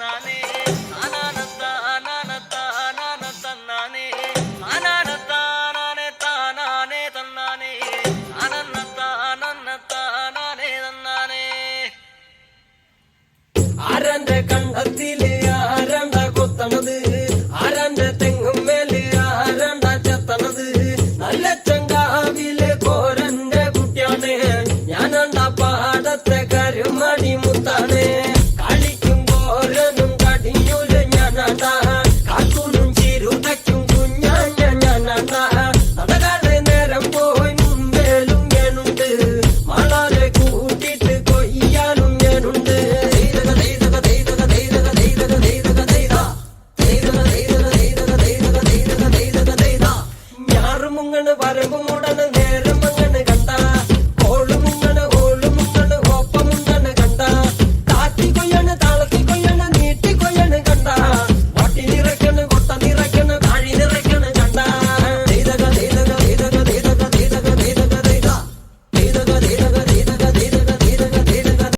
தன்னானே ஆனானத்தா ஆனானத்தா ஆனான தன்னானே. ஆனானத்தா நானே தானானே தன்னானே. ஆனந்தத்தா ஆனந்தத்தா நானே கண்டத்திலே മുങ്ങണ് വരമ്പ് മൂടണ്